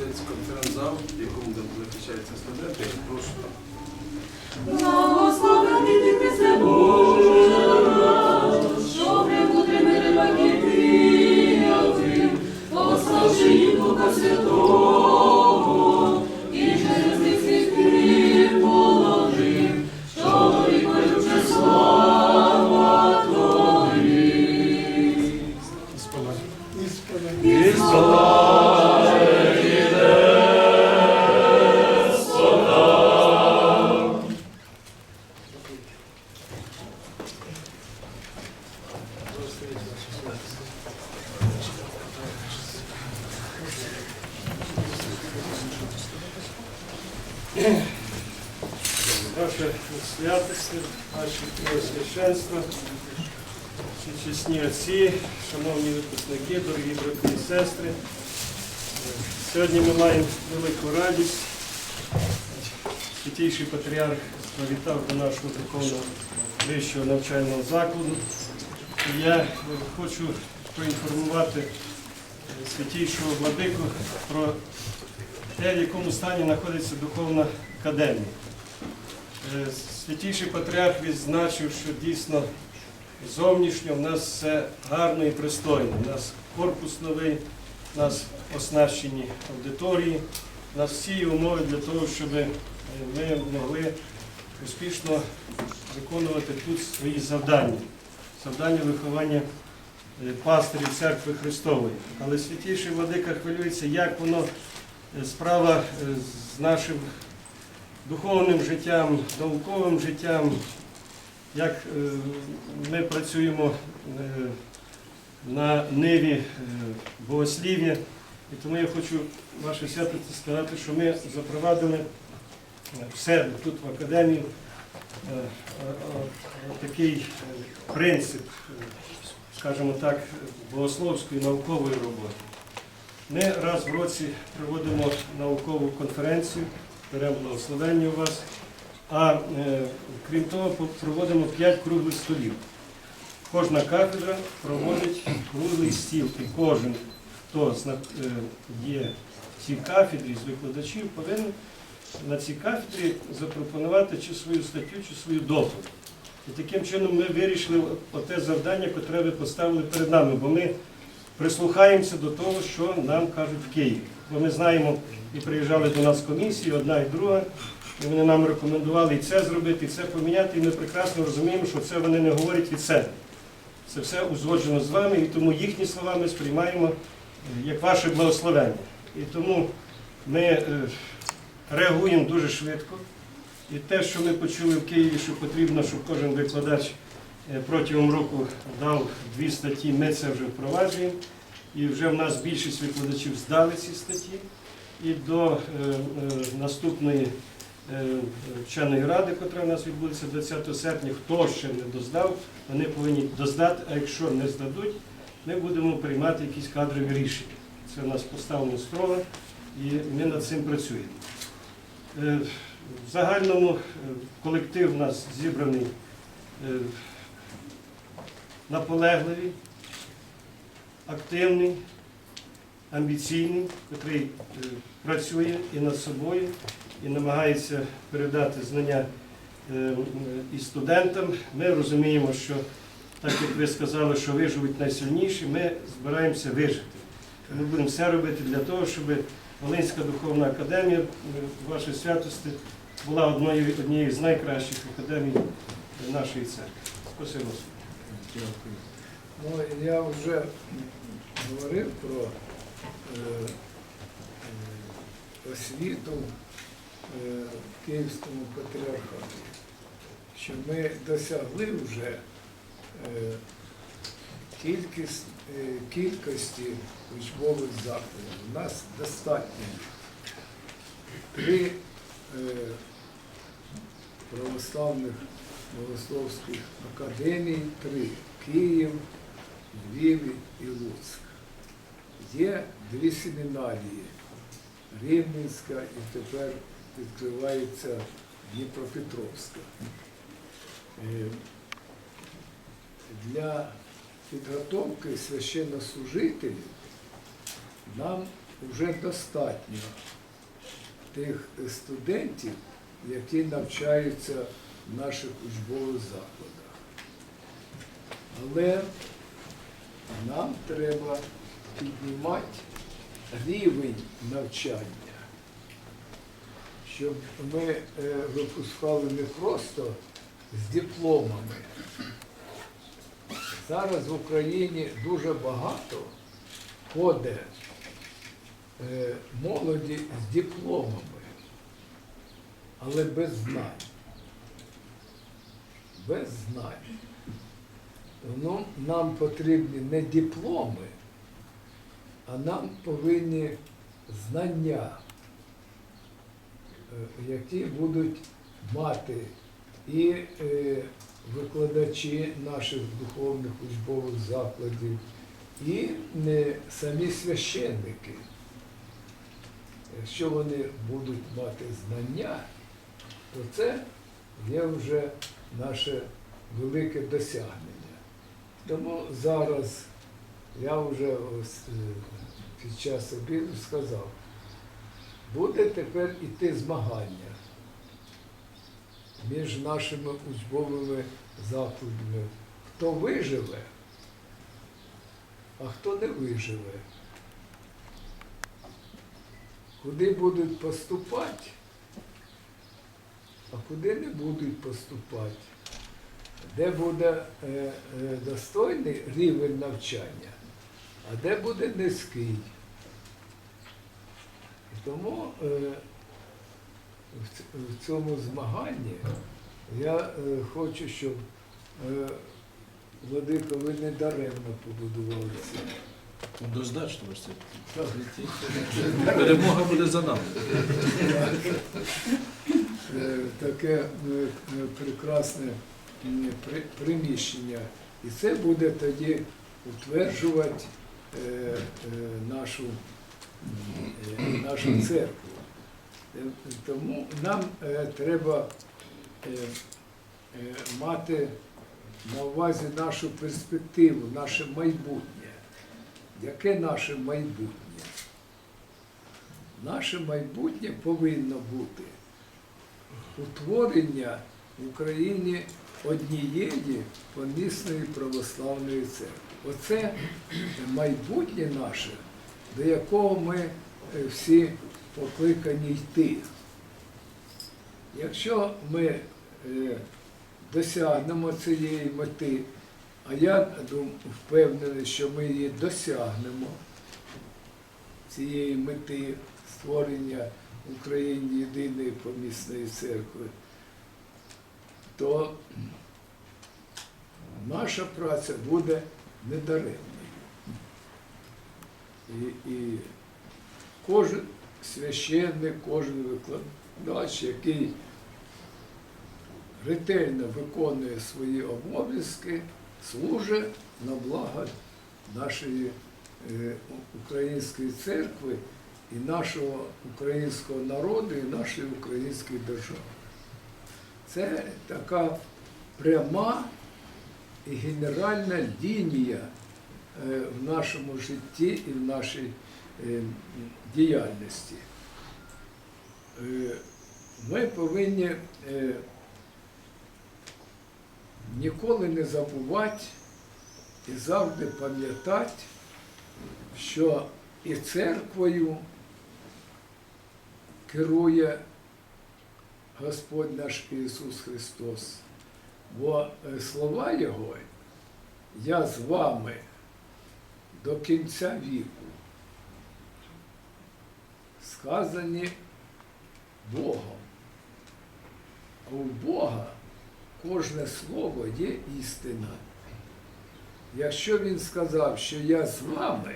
Це конференц-зал, в якому захищаються студенти. Прошу чесні отці, шановні випускники, дорогі брати і сестри. Сьогодні ми маємо велику радість. Святійший патріарх завітав до нашого духовного вищого навчального закладу. Я е, хочу проінформувати е, святійшого владику про те, в якому стані знаходиться духовна академія. Е, Святійший патріарх відзначив, що дійсно зовнішньо в нас все гарно і пристойно. У нас корпус новий, у нас оснащені аудиторії, у нас всі умови для того, щоб е, ми могли успішно виконувати тут свої завдання, завдання виховання е, пастирів церкви Христової. Але святійший владика хвилюється, як воно е, справа з нашим духовним життям, науковим життям, як е, ми працюємо е, на ниві е, богослів'я. І тому я хочу ваше святості сказати, що ми запровадили в себе тут в академії такий принцип, скажімо так, богословської наукової роботи. Ми раз в році проводимо наукову конференцію, беремо благословення у вас, а е, крім того, проводимо 5 круглих столів. Кожна кафедра проводить круглий стіл, і кожен, хто е, є в цій кафедрі з викладачів, повинен на цій кафедрі запропонувати чи свою статтю, чи свою доповідь. І таким чином ми вирішили оте завдання, яке ви поставили перед нами, бо ми прислухаємося до того, що нам кажуть в Києві. Бо ми знаємо, і приїжджали до нас комісії, одна і друга, і вони нам рекомендували і це зробити, і це поміняти, і ми прекрасно розуміємо, що це вони не говорять від себе. Це все узгоджено з вами, і тому їхні слова ми сприймаємо е, як ваше благословення. І тому ми е, реагуємо дуже швидко. І те, що ми почули в Києві, що потрібно, щоб кожен викладач е, протягом року дав дві статті, ми це вже впроваджуємо. І вже в нас більшість викладачів здали ці статті. І до наступної вченої ради, яка в нас відбудеться 20 серпня, хто ще не доздав, вони повинні доздати, а якщо не здадуть, ми будемо приймати якісь кадрові рішення. Це в нас поставлено строго, і ми над цим працюємо. Е, В загальному е, колектив у нас зібраний е, наполегливий, активний, амбіційний, який працює і над собою, і намагається передати знання е, і студентам. Ми розуміємо, що так як ви сказали, що виживуть найсильніші, ми збираємося вижити. Ми будемо все робити для того, щоб Волинська духовна академія, е, вашої святості, була одною, однією з найкращих академій нашої церкви. Спасибо. Ну, я вже говорив про е, е, освіту Київському патріархаті, що ми досягли вже е, кількість, е, кількості учбових закладів. У нас достатньо три е, православних богословських академій, три Київ, Львів і Луцьк. Є дві семінарії Рівненська і тепер відкривається Дніпропетровська. Е, Для підготовки священнослужителів нам вже достатньо тих студентів, які навчаються в наших учбових закладах. Але нам треба піднімати рівень навчання, щоб ми е, випускали не просто з дипломами. Зараз в Україні дуже багато ходить е, молоді з дипломами, але без знань. Без знань. Ну, нам потрібні не дипломи, а нам повинні знання, які будуть мати і е, викладачі наших духовних учбових закладів, і не самі священники. Якщо вони будуть мати знання, то це є вже наше велике досягнення. Тому зараз я вже ось, е, під час обіду сказав, буде тепер іти змагання між нашими учбовими закладами. Хто виживе, а хто не виживе. Куди будуть поступати, а куди не будуть поступати. Де буде е, е, достойний рівень навчання, а де буде низький. Тому е, в в цьому змаганні я е, хочу, щоб е, Владико, ви не даремно побудували це. Однозначно ось це. Перемога буде за нами. Таке прекрасне приміщення. І це буде тоді утверджувати нашу, нашу церкву. Е, Тому нам е, треба е, мати на увазі нашу перспективу, наше майбутнє. Яке наше майбутнє? Наше майбутнє повинно бути утворення в Україні однієї помісної православної церкви. Оце майбутнє наше, до якого ми е, всі покликані йти. Якщо ми е, досягнемо цієї мети, а я впевнений, що ми її досягнемо, цієї мети створення в Україні єдиної помісної церкви, то наша праця буде недаремною. І, і кожен священник, кожен викладач, який ретельно виконує свої обов'язки, служить на благо нашої е, української церкви і нашого українського народу, і нашої української держави. Це така пряма і генеральна лінія в нашому житті і в нашій е, діяльності. Е, Ми повинні е, ніколи не забувати і завжди пам'ятати, що і церквою керує Господь наш Ісус Христос. Бо е, слова Його я з вами до кінця віку сказані Богом. А у Бога кожне слово є істина. Якщо Він сказав, що я з вами,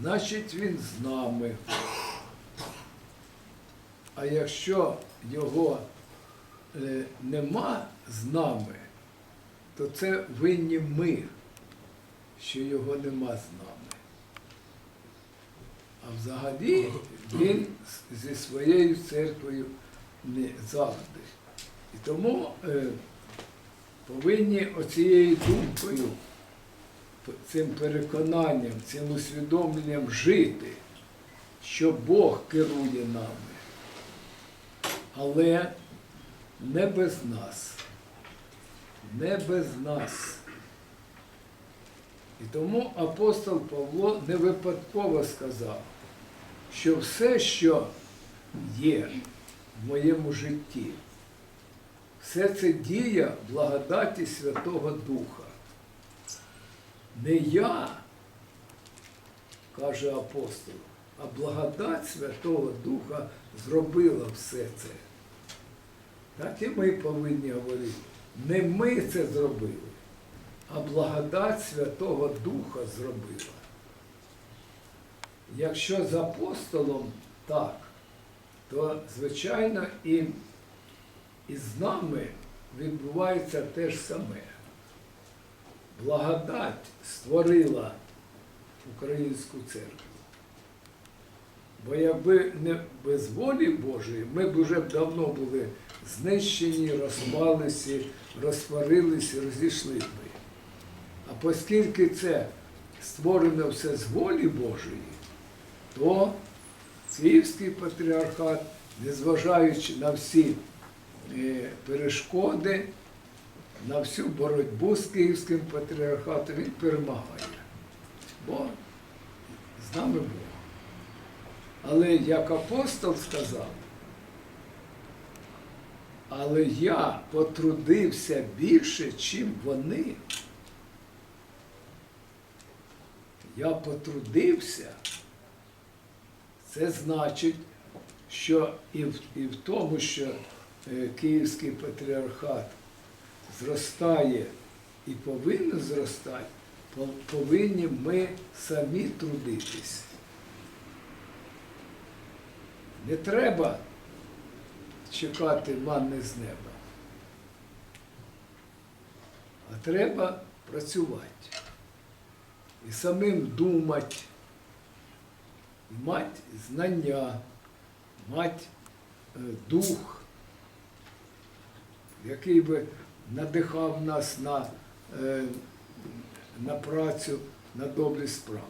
значить Він з нами. А якщо його е, нема з нами, то це винні ми, що його нема з нами. А взагалі він зі своєю церквою не завжди. І тому е, повинні оцією думкою цим переконанням, цим усвідомленням жити, що Бог керує нами, але не без нас. Не без нас. І тому апостол Павло не випадково сказав, що все, що є в моєму житті, все це дія благодаті Святого Духа. Не я, каже апостол, а благодать Святого Духа зробила все це. Так і ми повинні говорити. Не ми це зробили, а благодать Святого Духа зробила. Якщо з апостолом так, то, звичайно, і, і з нами відбувається те ж саме. Благодать створила українську церкву. Бо якби не без волі Божої, ми б вже давно були знищені, розпалися, розсварилися, розійшли би. А оскільки це створено все з волі Божої, то Київський патріархат, незважаючи на всі е, перешкоди, на всю боротьбу з Київським патріархатом, він перемагає. Бо з нами Бог. Але як апостол сказав, але я потрудився більше, чим вони. Я потрудився. Це значить, що і в, і в тому, що е, Київський патріархат зростає і повинен зростати, повинні ми самі трудитись. Не треба чекати манни з неба, а треба працювати і самим думати, мати знання, мати е, дух, який би надихав нас на, е, на працю, на добрі справи.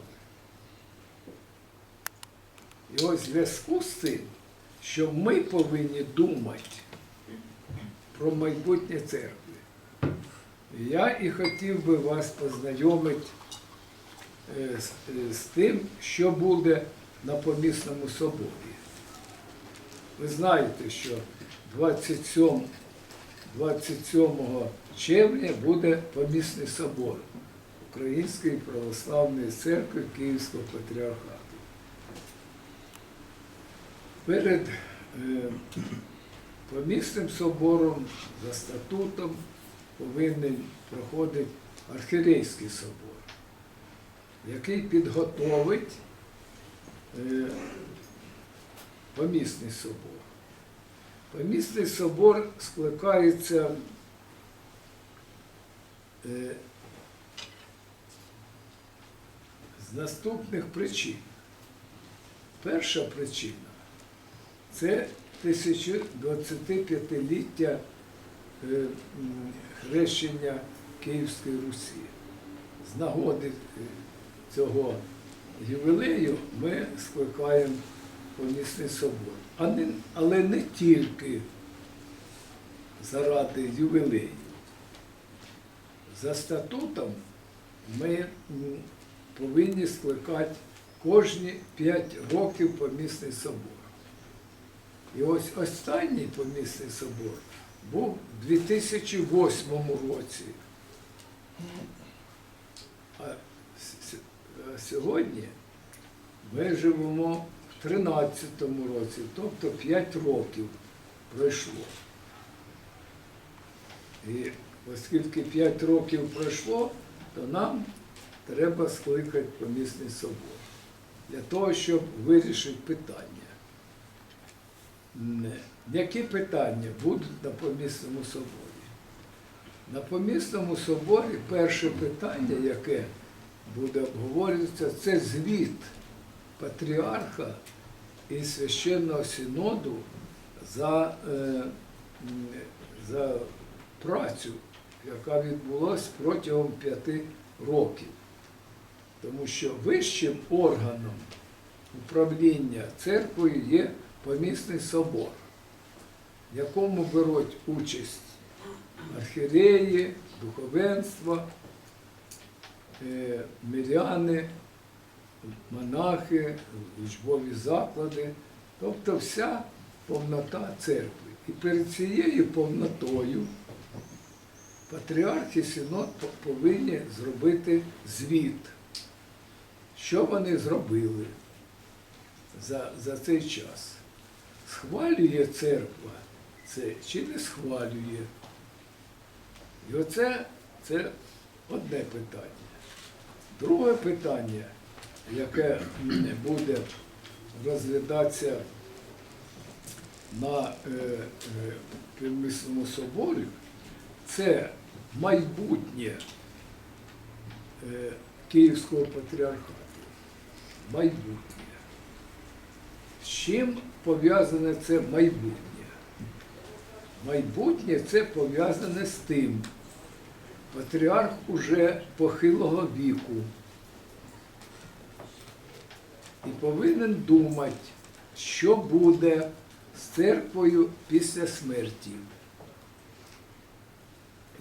І ось в зв'язку з цим, що ми повинні думати про майбутнє церкви. Я і хотів би вас познайомити з, е, з тим, що буде на помісному соборі. Ви знаєте, що 27, 27 червня буде помісний собор Української православної церкви Київського патріархату. Перед е, помісним собором за статутом повинен проходити архірейський собор, який підготовить е, помісний собор. Помісний собор скликається е, з наступних причин. Перша причина це 1025-ліття е, хрещення Київської Русі. З нагоди цього ювілею ми скликаємо помісний собор. Але не тільки заради ювілею. За статутом ми повинні скликати кожні 5 років помісний собор. І ось останній помісний собор був у 2008 році. Сьогодні ми живемо в 2013 році, тобто 5 років пройшло. І оскільки 5 років пройшло, то нам треба скликати помісний собор для того, щоб вирішити питання. Не. Які питання будуть на помісному соборі? На помісному соборі перше питання, яке буде обговорюватися, це звіт патріарха і священного синоду за, е, за працю, яка відбулася протягом п'яти років. Тому що вищим органом управління церквою є помісний собор, в якому беруть участь архіреї, духовенство, миряни, монахи, учбові заклади, тобто вся повнота церкви. І перед цією повнотою патріарх і повинні зробити звіт, що вони зробили за, за цей час. Схвалює церква це чи не схвалює? І оце це одне питання. Друге питання, яке буде розглядатися на е, е, Примісному соборі, це майбутнє е, Київського патріархату. Майбутнє. З чим пов'язане це майбутнє? Майбутнє це пов'язане з тим. Патріарх уже похилого віку і повинен думати, що буде з церквою після смерті.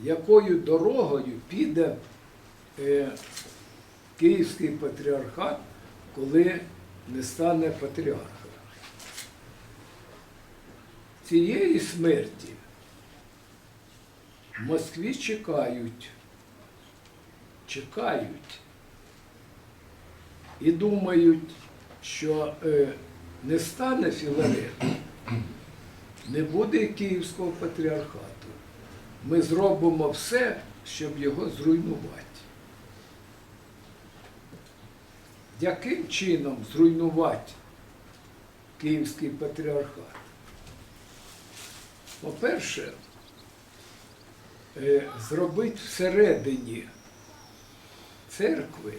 Якою дорогою піде е, Київський патріархат, коли не стане патріарха? Цієї смерті в Москві чекають, чекають і думають, що е, не стане Філарет, не буде Київського патріархату. Ми зробимо все, щоб його зруйнувати. Яким чином зруйнувати Київський патріархат? По-перше, зробити всередині церкви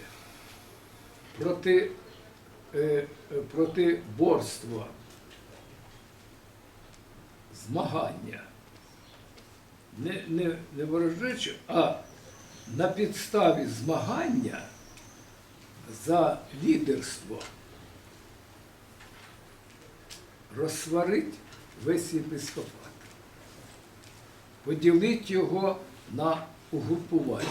проти, е, е, протиборства, змагання. Не, не, не ворожнече, а на підставі змагання за лідерство розсварить весь єпископат, поділити його на угрупування.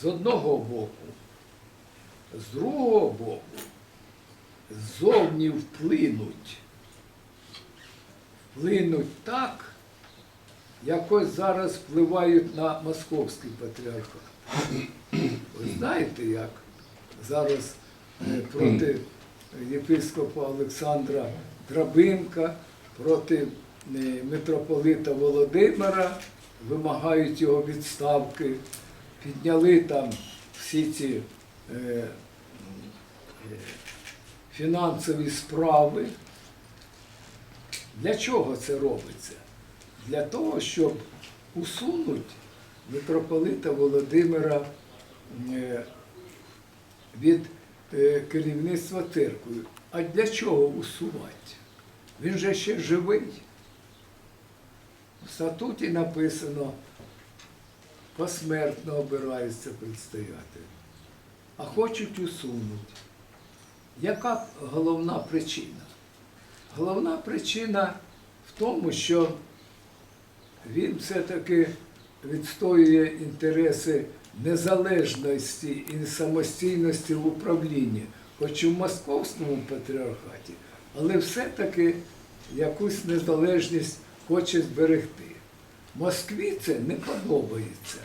З одного боку, з другого боку, ззовні вплинуть. Вплинуть так, якось зараз впливають на московський патріархат. Ви знаєте, як зараз е, проти єпископа Олександра Драбинка, проти е, митрополита Володимира вимагають його відставки, підняли там всі ці е, е, фінансові справи. Для чого це робиться? Для того, щоб усунути митрополита Володимира е, від керівництва церкви. А для чого усувати? Він же ще живий. В статуті написано, посмертно обирається предстоятель. А хочуть усунути. Яка головна причина? Головна причина в тому, що він все-таки відстоює інтереси незалежності і самостійності в управлінні, хоч і в московському патріархаті, але все-таки якусь незалежність хоче зберегти. Москві це не подобається.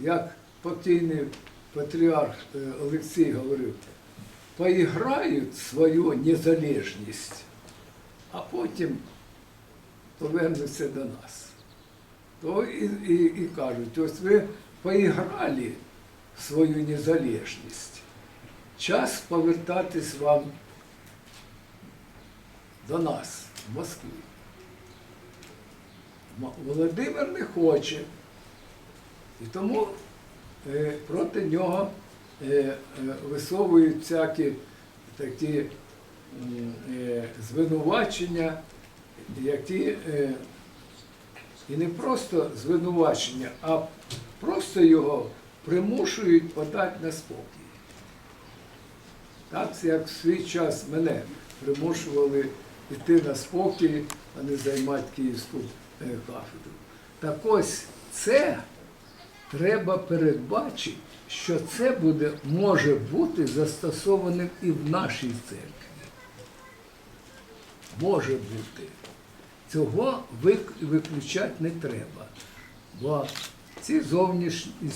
Як покійний патріарх е, Олексій говорив, поіграють свою незалежність, а потім повернуться до нас. То і, і, і кажуть, ось ви поіграли свою незалежність. Час повертатись вам до нас, в Москві. Володимир не хоче. І тому е, проти нього е, е, висовують всякі такі звинувачення, які І не просто звинувачення, а просто його примушують подати на спокій. Так як в свій час мене примушували йти на спокій, а не займати Київську е, кафедру. Так ось це треба передбачити, що це буде, може бути застосованим і в нашій церкві. Може бути. Цього виключати не треба. Бо ці зовнішні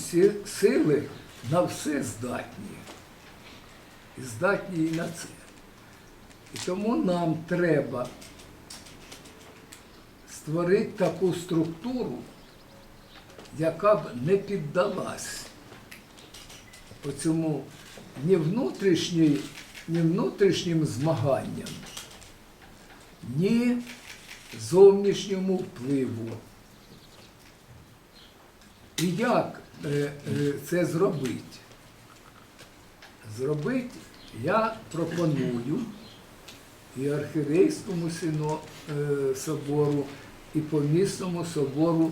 сили на все здатні. Здатні і на це. І тому нам треба створити таку структуру, яка б не піддалась оцьому ні, ні внутрішнім змаганням, ні зовнішньому впливу. І як е, е, це зробити? Зробити я пропоную і архірейському сино, е, собору, і помісному собору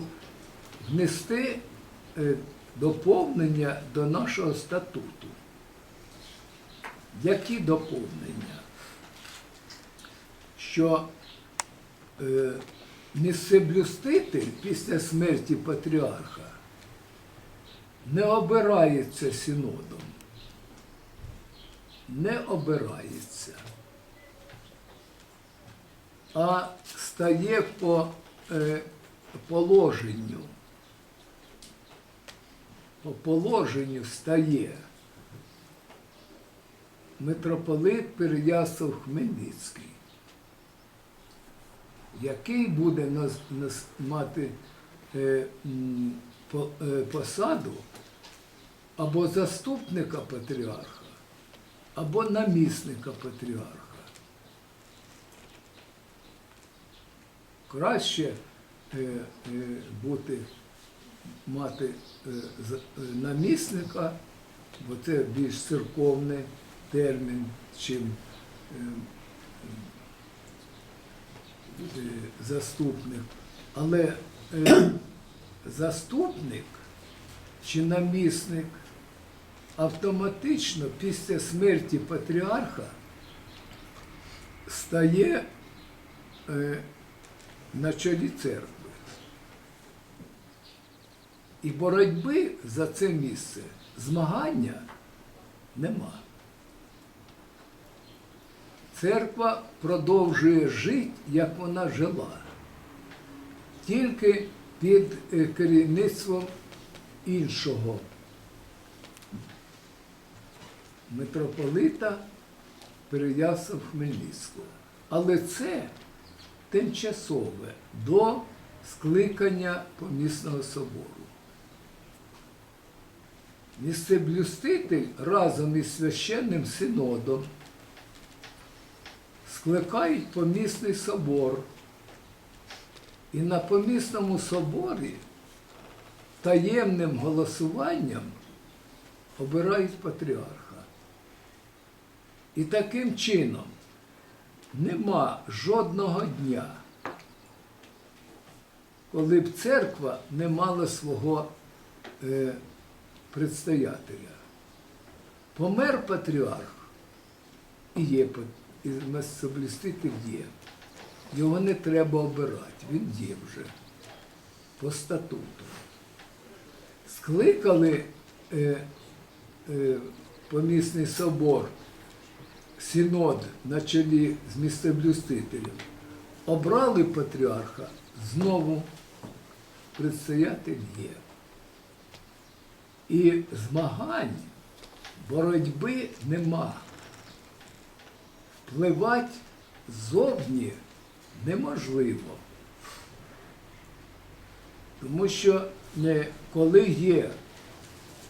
внести е, доповнення до нашого статуту. Які доповнення? Що е, місцеблюститель після смерті патріарха не обирається синодом, не обирається, а стає по е, положенню. По положенню стає митрополит Переяслав Хмельницький, який буде нас, нас мати е, по- е, посаду або заступника патріарха, або намісника патріарха. Краще е, е, бути, мати е, намісника, бо це більш церковний термін, чим е, е, заступник. Але заступник чи намісник автоматично після смерті патріарха стає е, на чолі церкви. І боротьби за це місце, змагання нема. Церква продовжує жити, як вона жила, тільки під е, керівництвом іншого митрополита Переяслав Хмельницького. Але це тимчасове до скликання помісного собору. Місцеблюститель разом із священним синодом скликають помісний собор. І на помісному соборі таємним голосуванням обирають патріарха. І таким чином нема жодного дня, коли б церква не мала свого е, предстоятеля. Помер патріарх і є і месобліститель є. Його не треба обирати, він є вже по статуту. Скликали е, е, помісний собор, синод на чолі з місцеблюстителем. Обрали патріарха, знову предстоятель є. І змагань, боротьби нема. Впливати зовні неможливо. Тому що е, коли є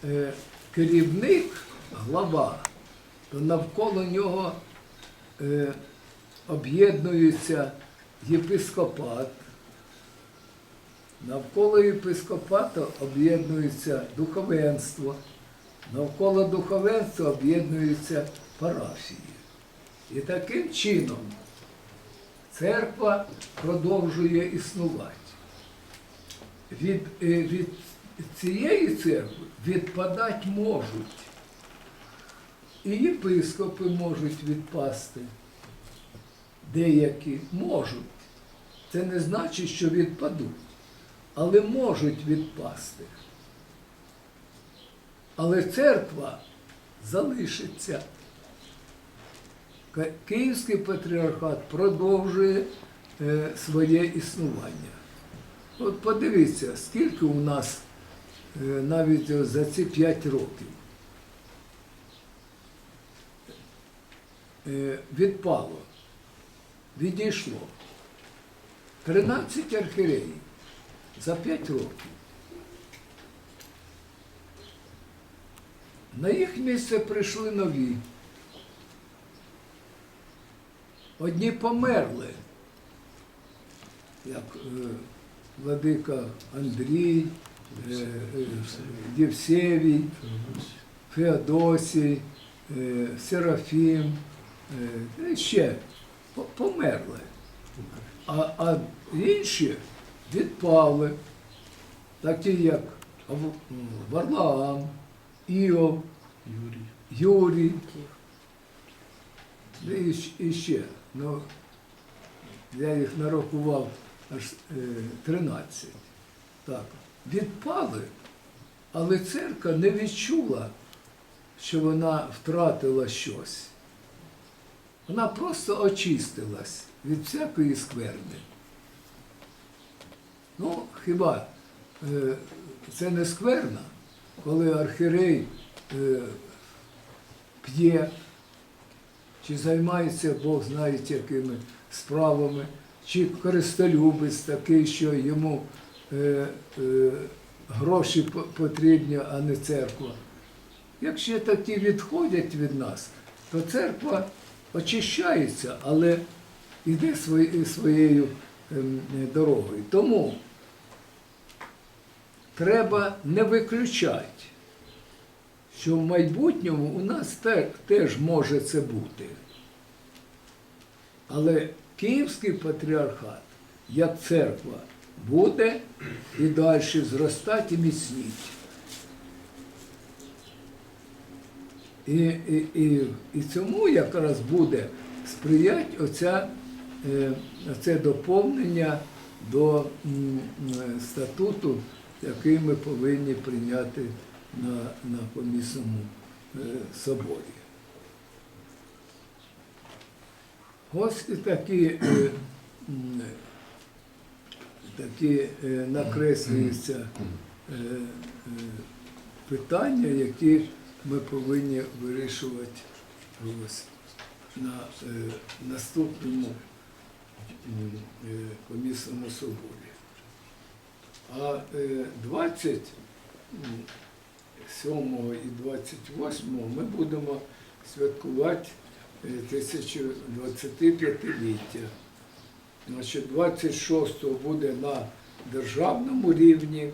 е, керівник, глава, то навколо нього е, об'єднується єпископат. Навколо єпископата об'єднується духовенство, навколо духовенства об'єднуються парафії. І таким чином церква продовжує існувати. від, е, від цієї церкви відпадати можуть. І єпископи можуть відпасти. Деякі можуть. Це не значить, що відпадуть, але можуть відпасти. Але церква залишиться. Київський патріархат продовжує е, своє існування. От подивіться, скільки у нас е, навіть за ці 5 років відпало, відійшло 13 архіреїв за 5 років. На їх місце прийшли нові. Одні померли, як е, владика Андрій, е, е, Євсевій, Феодосій, е, Серафім, е, і ще по- померли. А, а інші відпали, такі як Ав- м, Варлаам, Іов, Юрій. Юрій. Ну, І, щ- і ще. Ну, я їх нарахував аж е, 13. Так. Відпали, але церква не відчула, що вона втратила щось. Вона просто очистилась від всякої скверни. Ну, хіба е, це не скверна, коли архірей е, п'є, чи займається Бог знає якими справами, чи користолюбець такий, що йому е, гроші потрібні, а не церква. Якщо такі відходять від нас, то церква очищається, але йде своєю ем, дорогою. Тому треба не виключати, що в майбутньому у нас теж може це бути. Але Київський патріархат, як церква, буде і далі зростати і міцніть. І, і, і, і цьому якраз буде сприяти оця, е, оце доповнення до м, статуту, який ми повинні прийняти на, на помісному е, соборі. Ось такі, е, такі е, накреслюються е, е, питання, які ми повинні вирішувати ось на е, наступному е, помісному соборі. А е, 27 і 28 ми будемо святкувати е, 1025-ліття. Значить, 26-го буде на державному рівні,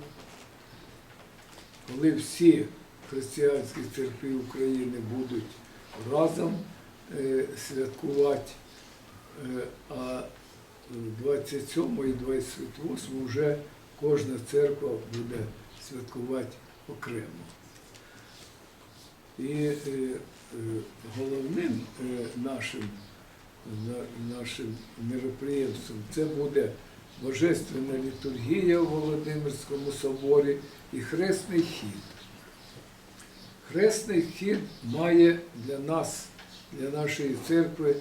коли всі християнські церкви України будуть разом е, святкувати, е, а 27 і 28 вже кожна церква буде святкувати окремо. І е, головним нашим, на- нашим мероприємством це буде Божественна літургія у Володимирському соборі і хресний хід. Хресний хід має для нас, для нашої церкви